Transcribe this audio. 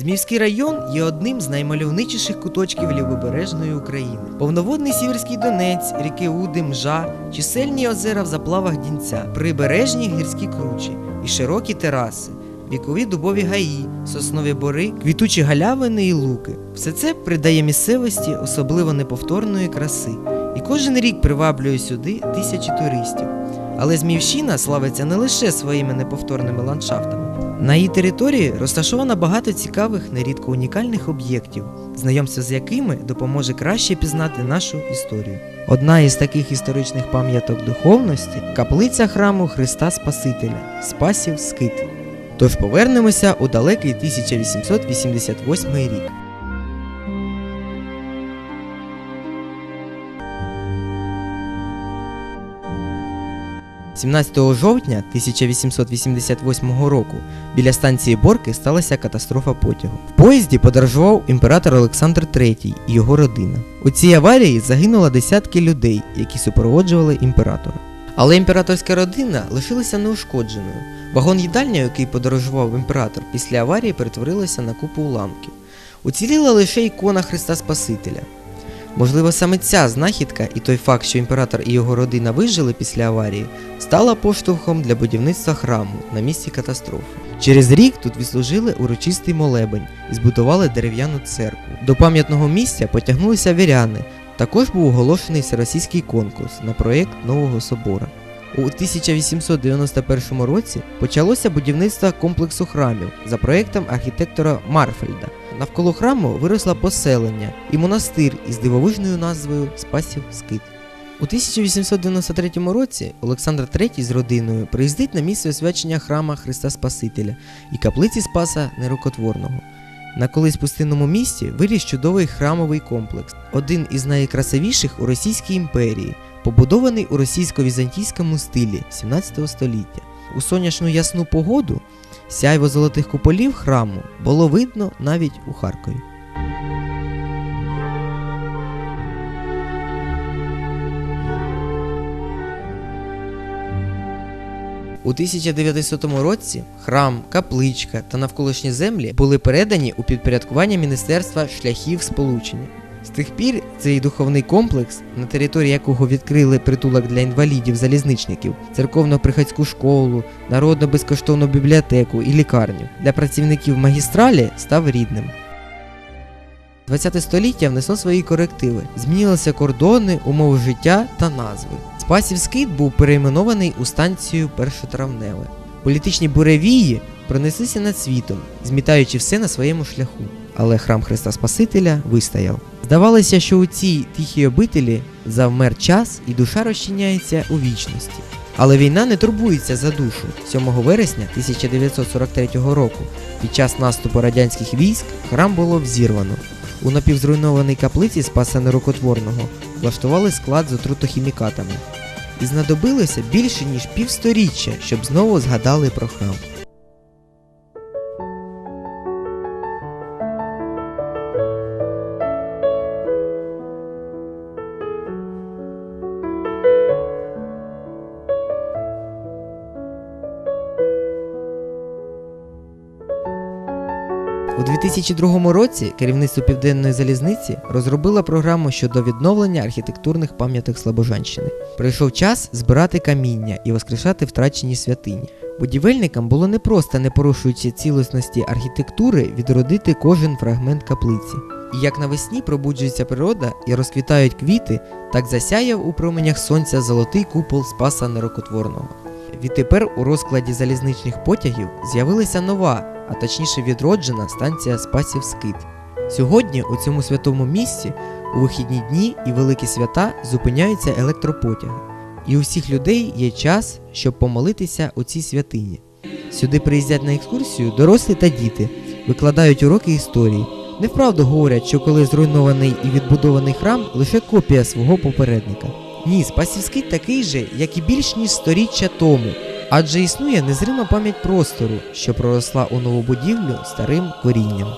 Зміївський район є одним з наймальовничіших куточків лівобережної України. Повноводний сіверський Донець, ріки Уди, Мжа, чисельні озера в заплавах Дінця, прибережні гірські кручі і широкі тераси, вікові дубові гаї, соснові бори, квітучі галявини і луки. Все це придає місцевості особливо неповторної краси. І кожен рік приваблює сюди тисячі туристів. Але Зміївщина славиться не лише своїми неповторними ландшафтами. На її території розташовано багато цікавих, нерідко унікальних об'єктів, знайомство з якими допоможе краще пізнати нашу історію. Одна із таких історичних пам'яток духовності каплиця храму Христа Спасителя Спасів Скит. Тож повернемося у далекий 1888 рік. 17 жовтня 1888 року біля станції Борки сталася катастрофа потягу. В поїзді подорожував імператор Олександр III і його родина. У цій аварії загинуло десятки людей, які супроводжували імператора. Але імператорська родина лишилася неушкодженою. Вагон їдальня, який подорожував імператор, після аварії перетворилася на купу уламків. Уціліла лише ікона Христа Спасителя. Можливо, саме ця знахідка і той факт, що імператор і його родина вижили після аварії, стала поштовхом для будівництва храму на місці катастрофи. Через рік тут відслужили урочистий молебень і збудували дерев'яну церкву. До пам'ятного місця потягнулися віряни. Також був оголошений всеросійський конкурс на проєкт нового собора. У 1891 році почалося будівництво комплексу храмів за проєктом архітектора Марфельда. Навколо храму виросло поселення і монастир із дивовижною назвою Спасів Скит. У 1893 році Олександр III з родиною приїздить на місце освячення храма Христа Спасителя і каплиці Спаса Нерукотворного. На колись пустинному місці виріс чудовий храмовий комплекс, один із найкрасивіших у Російській імперії, побудований у російсько-візантійському стилі 17 століття. У сонячну ясну погоду сяйво золотих куполів храму було видно навіть у Харкові. У 1900 році храм, капличка та навколишні землі були передані у підпорядкування Міністерства шляхів сполучення. З тих пір цей духовний комплекс, на території якого відкрили притулок для інвалідів-залізничників, церковно-приходську школу, народну безкоштовну бібліотеку і лікарню для працівників магістралі став рідним. 20 століття внесло свої корективи, змінилися кордони, умови життя та назви. Спасів Скит був перейменований у станцію Першотравневе. Політичні буревії пронеслися над світом, змітаючи все на своєму шляху. Але храм Христа Спасителя вистояв. Здавалося, що у цій тихій обителі завмер час і душа розчиняється у вічності. Але війна не турбується за душу. 7 вересня 1943 року під час наступу радянських військ храм було взірвано. У напівзруйнованій каплиці Спаса Нерукотворного влаштували склад з отрутохімікатами. І знадобилося більше ніж півсторіччя, щоб знову згадали про храм. У 2002 році керівництво Південної залізниці розробило програму щодо відновлення архітектурних пам'яток Слобожанщини. Прийшов час збирати каміння і воскрешати втрачені святині. Будівельникам було непросто, не порушуючи цілісності архітектури, відродити кожен фрагмент каплиці. І як навесні пробуджується природа і розквітають квіти, так засяяв у променях сонця золотий купол Спаса Нерокотворного. Відтепер у розкладі залізничних потягів з'явилася нова, а точніше відроджена станція Спасів Скит. Сьогодні у цьому святому місці у вихідні дні і великі свята зупиняються електропотяги. І у всіх людей є час, щоб помолитися у цій святині. Сюди приїздять на екскурсію дорослі та діти, викладають уроки історії. Невправду говорять, що коли зруйнований і відбудований храм лише копія свого попередника. Ні, Спасівський такий же, як і більш ніж сторіччя тому, адже існує незрима пам'ять простору, що проросла у нову будівлю старим корінням.